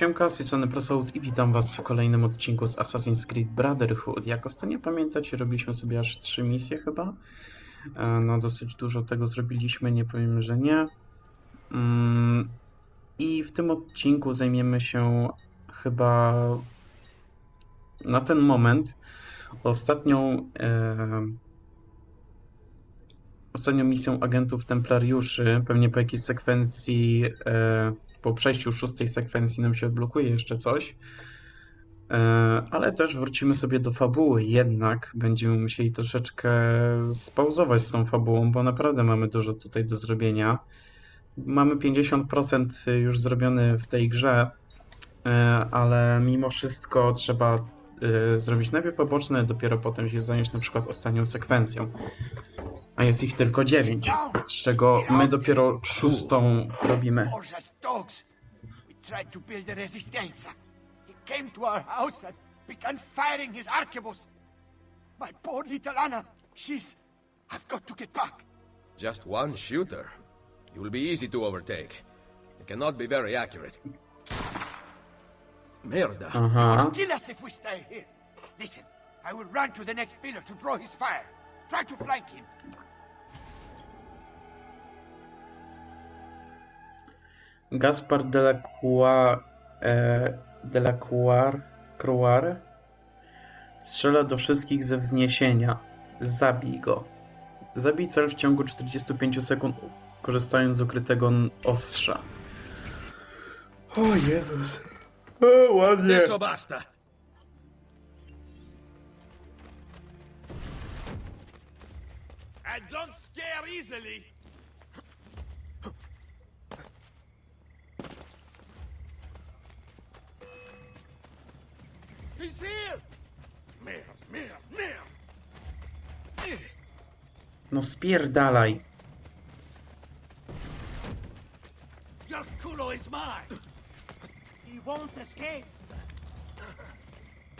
Siemka, z tej strony Prosout i witam was w kolejnym odcinku z Assassin's Creed Brotherhood. Jak ostatnio pamiętacie, robiliśmy sobie aż trzy misje chyba. E, No dosyć dużo tego zrobiliśmy, nie powiem, że nie. Mm, I w tym odcinku zajmiemy się chyba na ten moment ostatnią e, ostatnią misją agentów templariuszy, pewnie po jakiejś sekwencji e, po przejściu szóstej sekwencji nam się odblokuje jeszcze coś. E, Ale też wrócimy sobie do fabuły, jednak będziemy musieli troszeczkę spauzować z tą fabułą, bo naprawdę mamy dużo tutaj do zrobienia. Mamy 50% już zrobione w tej grze, e, ale mimo wszystko trzeba e, zrobić najpierw poboczne, dopiero potem się zająć na przykład ostatnią sekwencją. A jest ich tylko 9, z czego my dopiero szóstą robimy. Tried to build a resistenza. He came to our house and began firing his arquebus. My poor little Anna, she's... I've got to get back. Just one shooter. You will be easy to overtake. It cannot be very accurate. Merda. Aha. Kill us if we stay here. Listen, I will run to the next pillar to draw his fire. Try to flank him. Gaspar de la Croix, e, de la Croix, Croix strzela do wszystkich ze wzniesienia. Zabij go. Zabij cel w ciągu 45 sekund, korzystając z ukrytego n- ostrza. O Jezus. O, ładnie. Eso basta. And don't scare easily. He's here! Merde, merde, merde! No spierdalaj. Your culo is mine! Won't escape!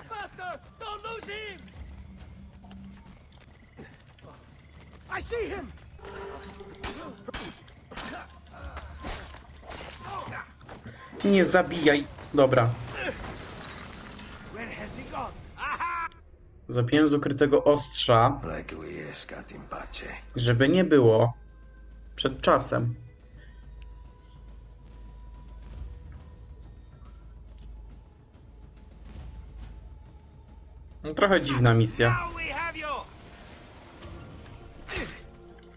Faster! Don't lose him! I see him! Nie zabijaj. Dobra. Where has he gone? Zabiłem z ukrytego ostrza, żeby nie było przed czasem. No, trochę dziwna misja.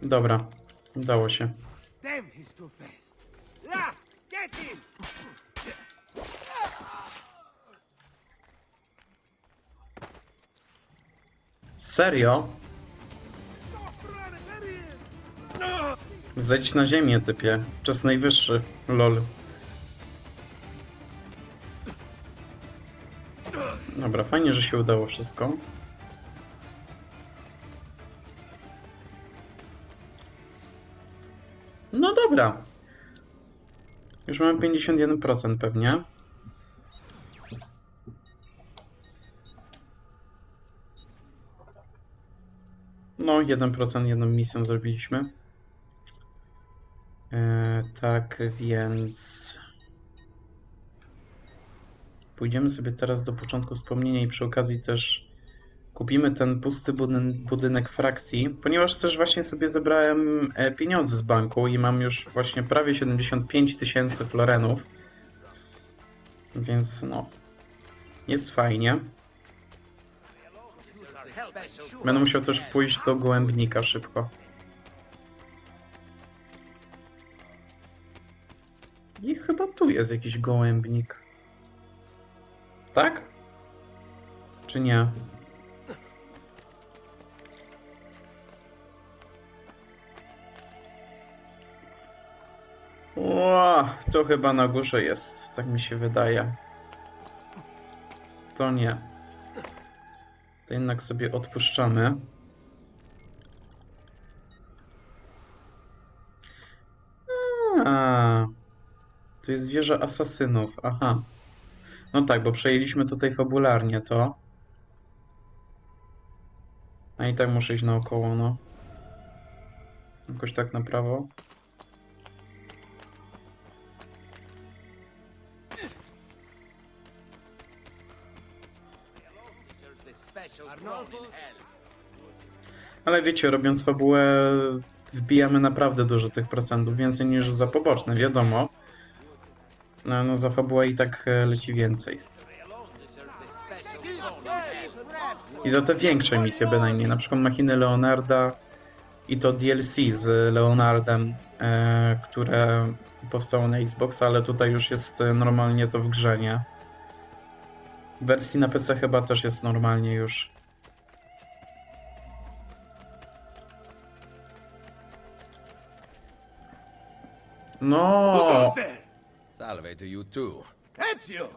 Dobra, udało się. Serio? Zejdź na ziemię, typie. Czas najwyższy. Lol. Dobra, fajnie, że się udało wszystko. No dobra. Już mamy 51% pewnie. No, 1% jedną misją zrobiliśmy. E, tak więc. Pójdziemy sobie teraz do początku wspomnienia i przy okazji też kupimy ten pusty budyn budynek frakcji, ponieważ też właśnie sobie zebrałem e, pieniądze z banku i mam już właśnie prawie 75 tysięcy florenów. Więc no, jest fajnie. Będę musiał też pójść do gołębnika szybko. I chyba tu jest jakiś gołębnik. Tak? Czy nie? Ło, to chyba na górze jest, tak mi się wydaje. To nie. To jednak sobie odpuszczamy. A, to jest wieża asasynów. Aha. No tak, bo przejęliśmy tutaj fabularnie to. A i tak muszę iść naokoło, no. Jakoś tak na prawo. Ale wiecie, robiąc fabułę wbijamy naprawdę dużo tych procentów, więcej niż za poboczne, wiadomo. No, no za fabułę i tak e, leci więcej. I za te większe misje bynajmniej, na przykład Machiny Leonarda i to DLC z Leonardem, e, które powstało na Xbox, ale tutaj już jest e, normalnie to w grze, nie? W wersji na PC chyba też jest normalnie już. No! Salve to you too. Ezio!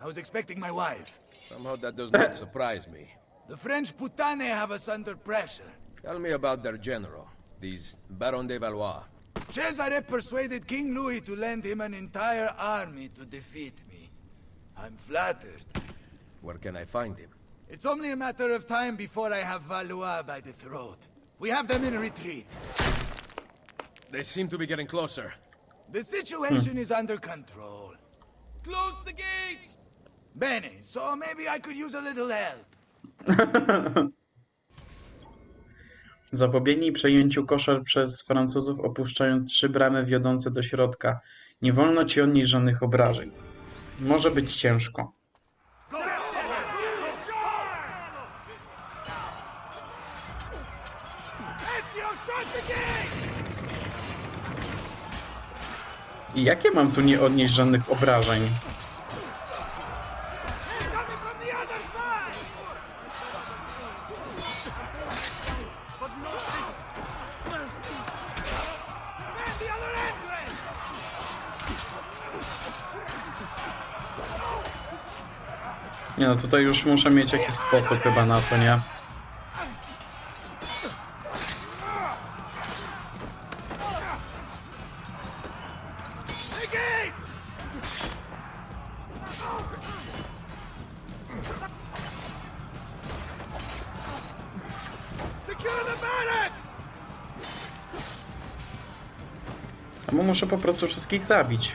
I was expecting my wife. Somehow that does not surprise me. The French putane have us under pressure. Tell me about their general, these Baron de Valois. Cesare persuaded King Louis to lend him an entire army to defeat me. I'm flattered. Where can I find him? It's only a matter of time before I have Valois by the throat. We have them in retreat. They seem to be getting closer. The situation is under control. Close the gates! Benny, so maybe I could use a little help. Zapobiegnij przejęciu koszar przez Francuzów, opuszczając trzy bramy wiodące do środka. Nie wolno ci odnieść żadnych obrażeń. Może być ciężko. I jakie mam tu nie odnieść żadnych obrażeń? Nie no, tutaj już muszę mieć jakiś sposób chyba na to, nie? Po prostu wszystkich zabić.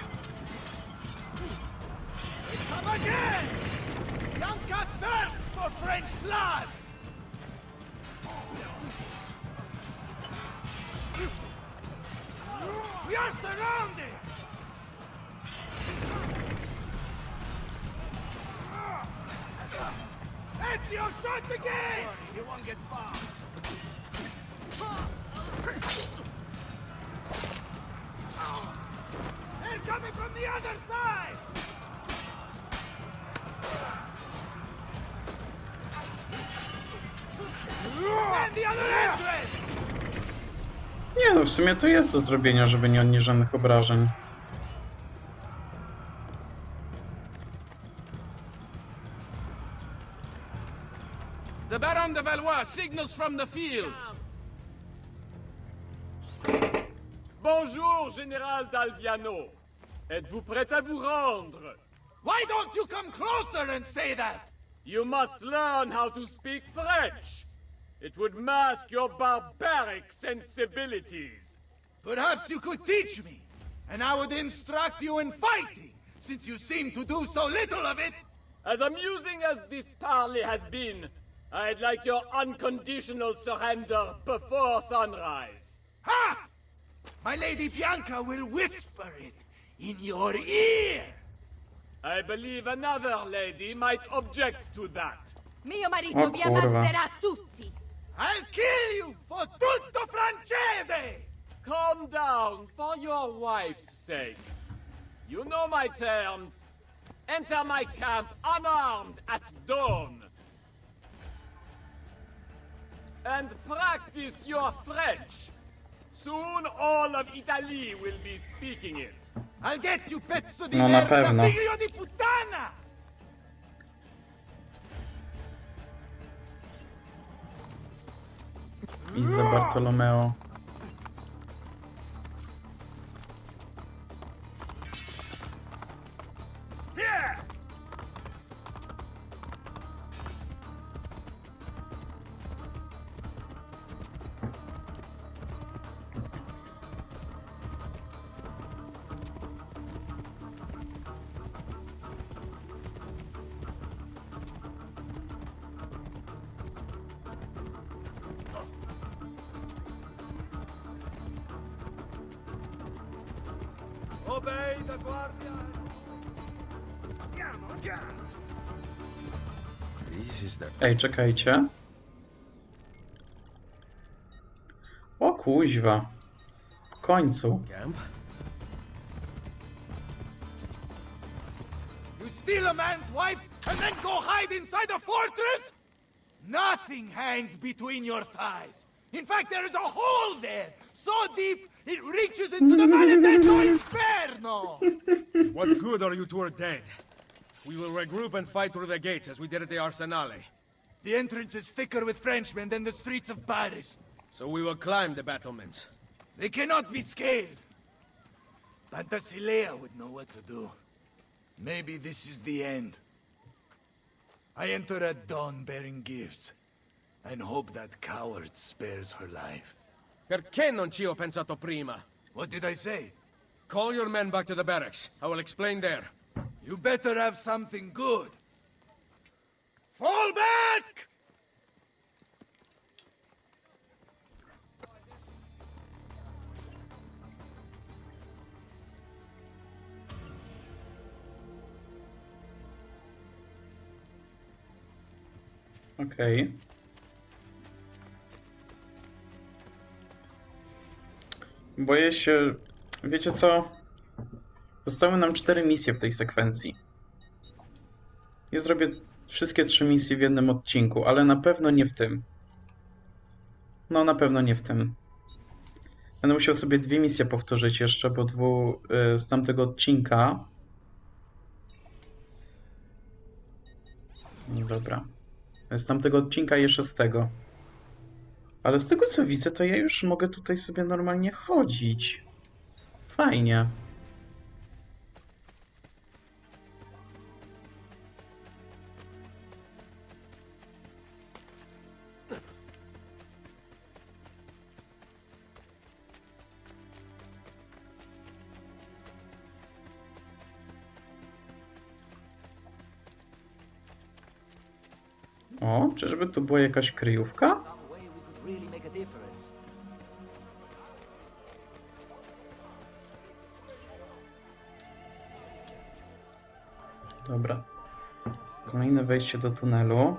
Nie no, w sumie to jest do zrobienia, żeby nie odnieść żadnych obrażeń. The Baron de Valois signals from the field. Bonjour, Général d'Alviano. Êtes-vous prêt à vous rendre? Why don't you come closer and say that? You must learn how to speak French. It would mask your barbaric sensibilities. Perhaps you could teach me, and I would instruct you in fighting, since you seem to do so little of it. As amusing as this parley has been, I'd like your unconditional surrender before sunrise. Ha! My Lady Bianca will whisper it in your ear. I believe another lady might object to that. Mio marito Oh, vi curva. ammazzerà tutti! I'll kill you for tutto francese! Calm down for your wife's sake. You know my terms. Enter my camp unarmed at dawn. And practice your French. Soon all of Italy will be speaking it. No, na merda, pewno. figlio di puttana! Izza Bartolomeo. Obey the guardian! This is the Ej, czekajcie. O kuźwa. W końcu. camp. You steal a man's wife and then go hide inside a fortress? Nothing hangs between your thighs. In fact, there is a hole there, so deep it reaches into the man and maledetto What good are you two are dead? We will regroup and fight through the gates as we did at the Arsenale. The entrance is thicker with Frenchmen than the streets of Paris. So we will climb the battlements. They cannot be scaled. Pantasilea would know what to do. Maybe this is the end. I enter at dawn bearing gifts, and hope that coward spares her life. Perché non ci ho pensato prima? What did I say? Call your men back to the barracks. I will explain there. You better have something good. Fall back! Okej. Boję się. Wiecie co? Zostały nam cztery misje w tej sekwencji. Ja zrobię wszystkie trzy misje w jednym odcinku, ale na pewno nie w tym. No, na pewno nie w tym. Będę musiał sobie dwie misje powtórzyć jeszcze, bo dwu y, z tamtego odcinka. No dobra. Z tamtego odcinka jeszcze z tego. Ale z tego co widzę, to ja już mogę tutaj sobie normalnie chodzić. Fajnie. O, czyżby tu była jakaś kryjówka? Wejście do tunelu.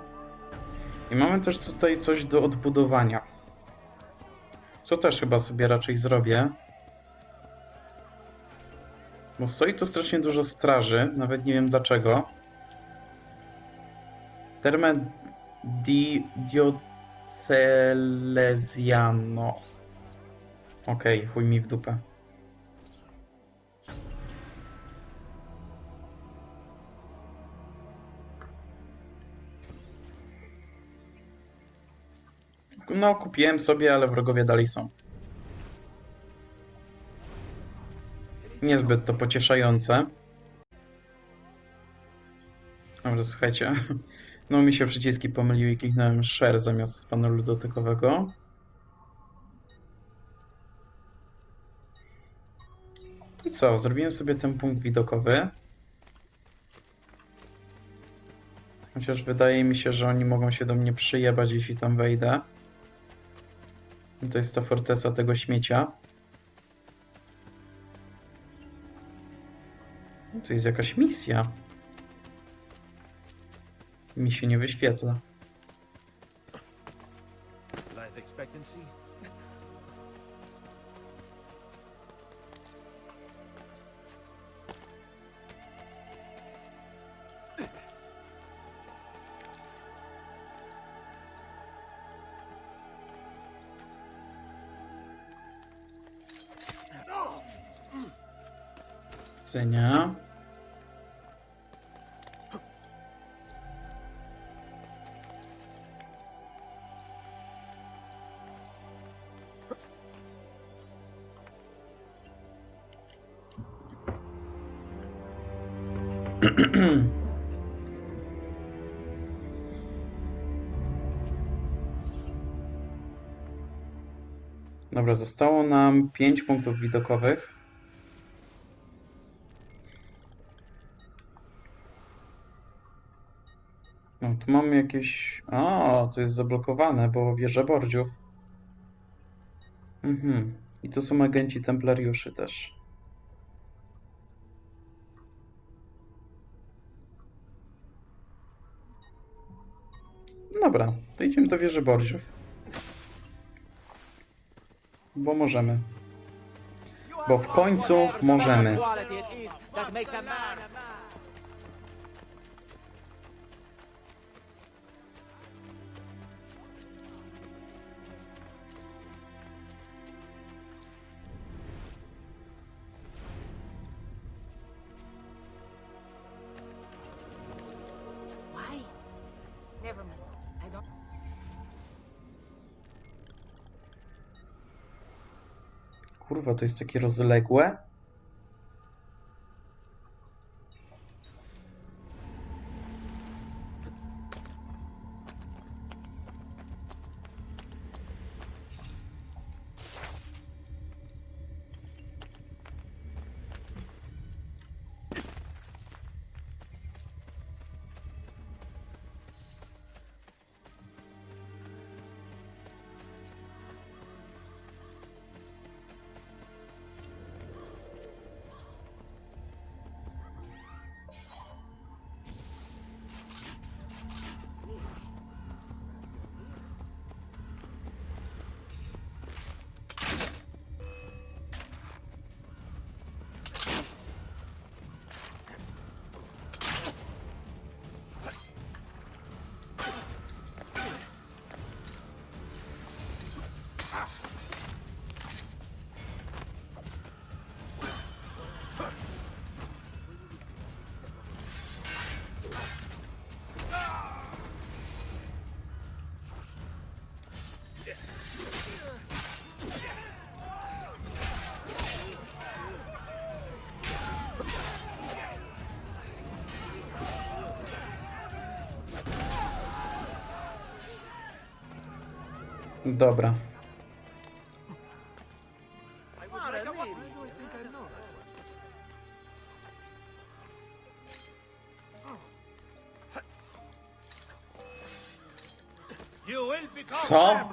I mamy też tutaj coś do odbudowania. Co też chyba sobie raczej zrobię. Bo stoi tu strasznie dużo straży, nawet nie wiem dlaczego. Terme di Diocelesiano. Okej, chuj mi w dupę. No, kupiłem sobie, ale wrogowie dalej są. Niezbyt to pocieszające. Dobrze, słuchajcie. No mi się przyciski pomyliły i kliknąłem share zamiast panelu dotykowego. I co? Zrobiłem sobie ten punkt widokowy. Chociaż wydaje mi się, że oni mogą się do mnie przyjebać, jeśli tam wejdę. To jest ta fortesa tego śmiecia. To jest jakaś misja. Mi się nie wyświetla. Life expectancy? Widzenia. Dobra, zostało nam 5 punktów widokowych. mam jakieś... O, to jest zablokowane, bo wieże bordziów. Mhm. I to są agenci templariuszy też. No dobra, to idziemy do wieży bordziów. Bo możemy. Bo w końcu możemy. To jest takie rozległe. Dobra. Co?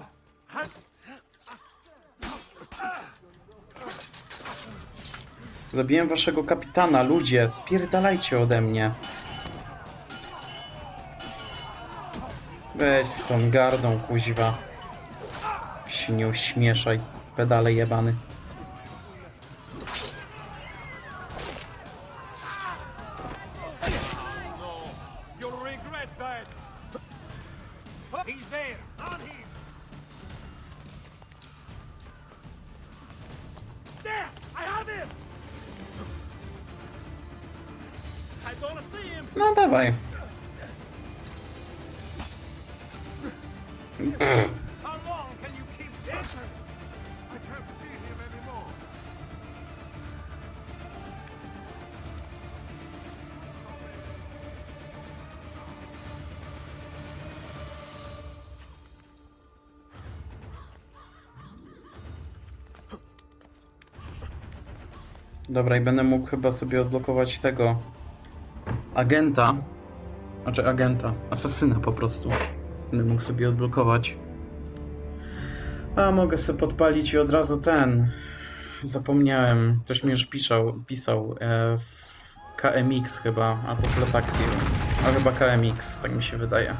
Zabiłem waszego kapitana, ludzie, spierdalajcie ode mnie. Weź z tą gardą, kuźwa. Się nie uśmieszaj, pedale jebany. You'll regret Dobra, i będę mógł chyba sobie odblokować tego agenta. Znaczy agenta, asasyna po prostu. Będę mógł sobie odblokować. A mogę sobie podpalić i od razu ten. Zapomniałem. Ktoś mi już pisał, pisał e, KMX chyba, albo Flotaxi. A chyba KMX, tak mi się wydaje.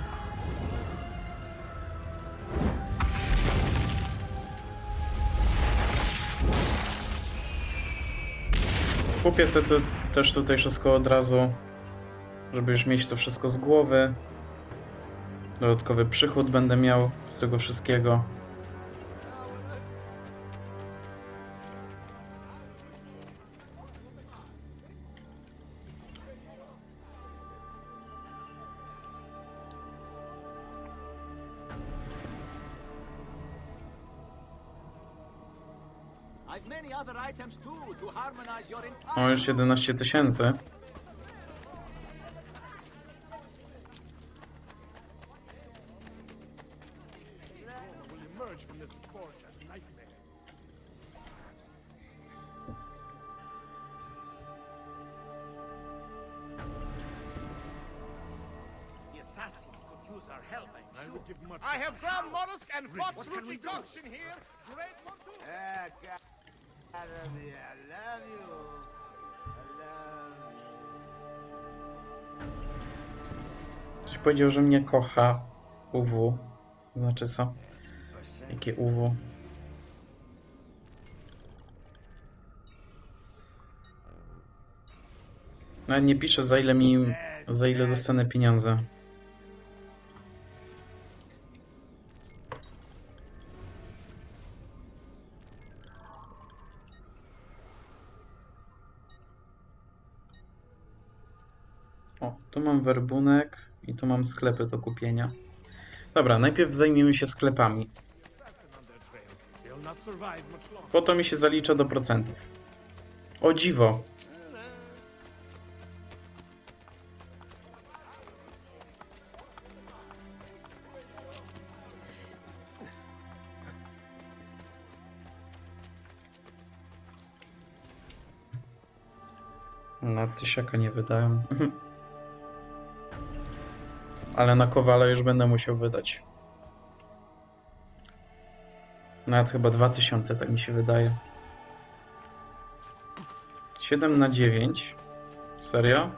Kupię sobie to, też tutaj wszystko od razu, żeby już mieć to wszystko z głowy. Dodatkowy przychód będę miał z tego wszystkiego. O, już 11 tysięcy. will emerge from this forge a nightmare. The assassin could use our help, I'm I would give much. I have ground mollusk and foxroot decoction here. Great one too. I love you. I love you. Ktoś powiedział, że mnie kocha. UW. Znaczy co? Jakie UW? Nawet nie pisze za ile mi, za ile dostanę pieniądze. Werbunek i tu mam sklepy do kupienia. Dobra, najpierw zajmiemy się sklepami. Po to mi się zalicza do procentów. O dziwo. Na tysiaka nie wydają. Ale na kowala już będę musiał wydać. Nawet chyba 2000, tak mi się wydaje. 7 na 9. Serio?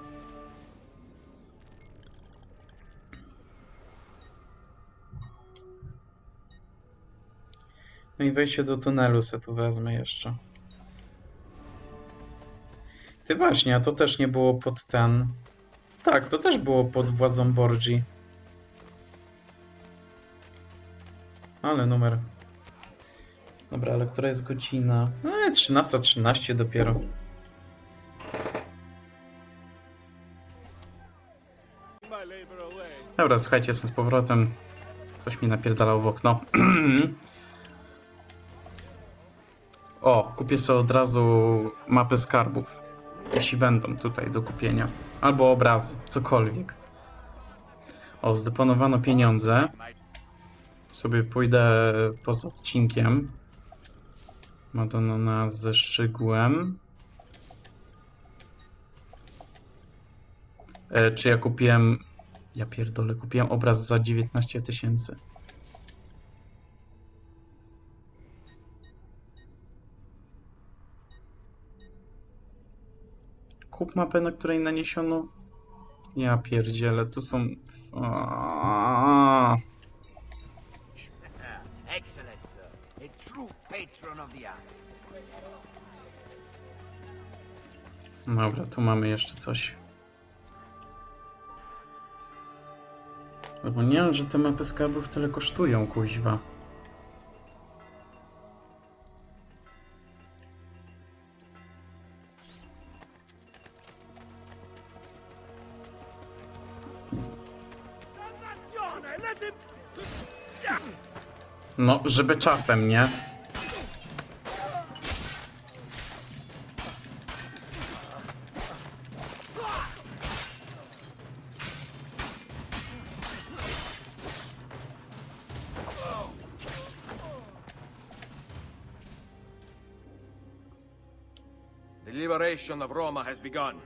No i wejście do tunelu se tu wezmę jeszcze. Ty właśnie, a to też nie było pod ten. Tak, to też było pod władzą Borgi. Ale numer. Dobra, ale która jest godzina? No, 13.13 dopiero. Dobra, słuchajcie, jestem z powrotem. Ktoś mi napierdalał w okno. o, kupię sobie od razu mapę skarbów. Jeśli będą tutaj do kupienia. Albo obrazy, cokolwiek. O, zdeponowano pieniądze. Sobie pójdę poza odcinkiem. Madonna ze szczegółem. E, czy ja kupiłem... Ja pierdolę, kupiłem obraz za 19 tysięcy. Kup mapę, na której naniesiono... Ja pierdzielę, tu są... Aaaa. Excellent, sir. A true patron of the arts. Dobra, tu mamy jeszcze coś. Zapomniałem, że te mapy skarbów tyle kosztują, kuźwa. No, żeby czasem, nie? The liberation of Roma has begun.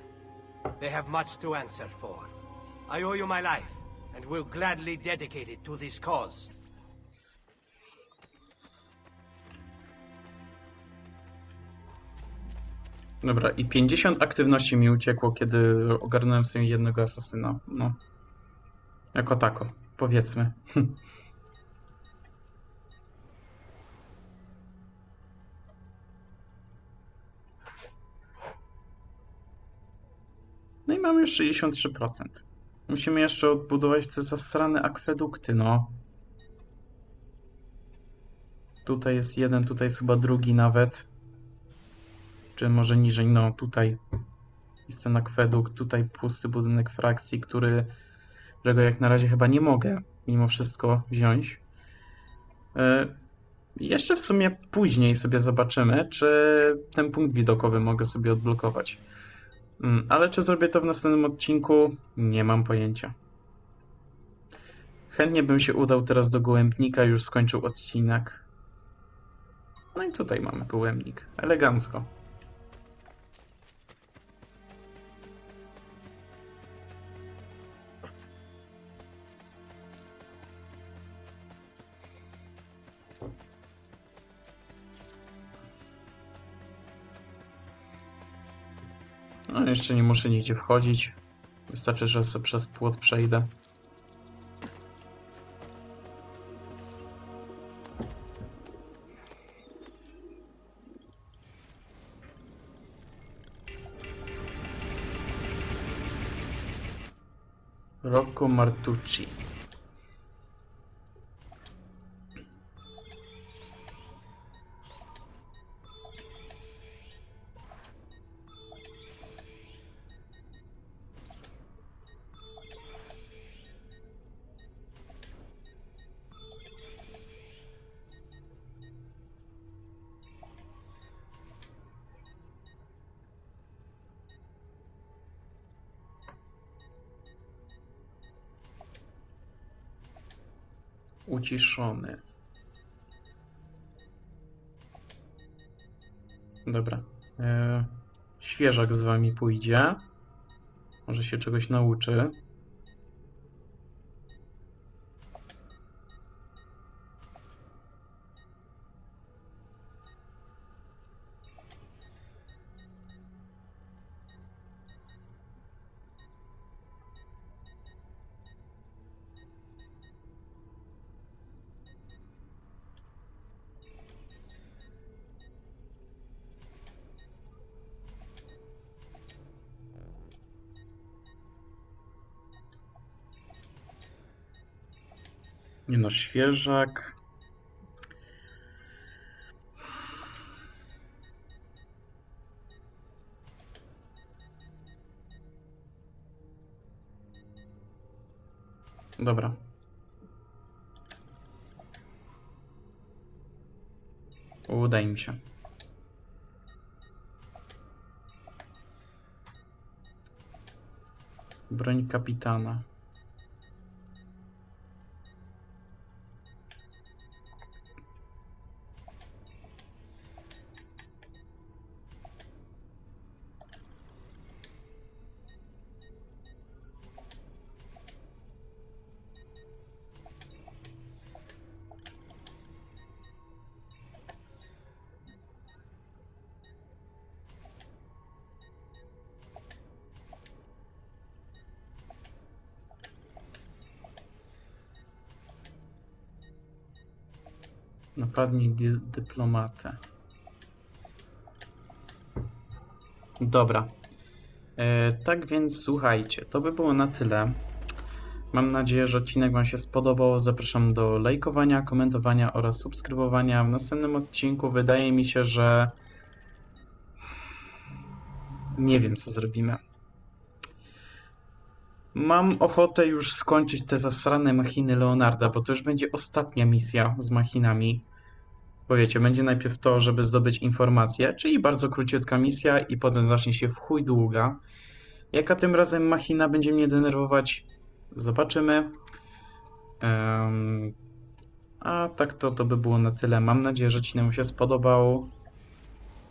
They have much to answer for. I owe you my life, and will gladly dedicate it to this cause. Dobra, i 50 aktywności mi uciekło, kiedy ogarnąłem sobie jednego asasyna. No. Jako tako, powiedzmy. No i mamy już 63%. Musimy jeszcze odbudować te zasrane akwedukty, no. Tutaj jest jeden, tutaj jest chyba drugi nawet czy może niżej, no tutaj jest ten akwedukt, tutaj pusty budynek frakcji, który, którego jak na razie chyba nie mogę mimo wszystko wziąć. E, Jeszcze w sumie później sobie zobaczymy, czy ten punkt widokowy mogę sobie odblokować. Mm, Ale czy zrobię to w następnym odcinku? Nie mam pojęcia. Chętnie bym się udał teraz do gołębnika, już skończył odcinek. No i tutaj mamy gołębnik. Elegancko. Jeszcze nie muszę nigdzie wchodzić. Wystarczy, że sobie przez płot przejdę. Rocco Martucci. Uciszony. Dobra. E, świeżak z wami pójdzie. Może się czegoś nauczy. Świeżak. Dobra. Uda im się. Broń kapitana. Napadnij dy dyplomatę. Dobra. E, tak więc słuchajcie, to by było na tyle. Mam nadzieję, że odcinek Wam się spodobał. Zapraszam do lajkowania, komentowania oraz subskrybowania. W następnym odcinku wydaje mi się, że nie wiem, co zrobimy. Mam ochotę już skończyć te zasrane machiny Leonarda, bo to już będzie ostatnia misja z machinami. Bo wiecie, będzie najpierw to, żeby zdobyć informacje, czyli bardzo króciutka misja i potem zacznie się w chuj długa. Jaka tym razem machina będzie mnie denerwować, zobaczymy. Em, a tak to, to by było na tyle. Mam nadzieję, że Ci się spodobał.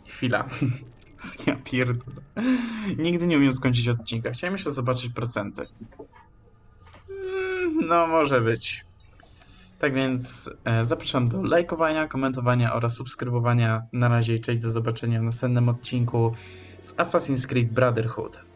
Chwila. Ja pierdolę. Nigdy nie umiem skończyć odcinka. Chciałem jeszcze zobaczyć procenty. Mm, No, może być. Tak więc e, zapraszam do lajkowania, komentowania oraz subskrybowania. Na razie i cześć, do zobaczenia w następnym odcinku z Assassin's Creed Brotherhood.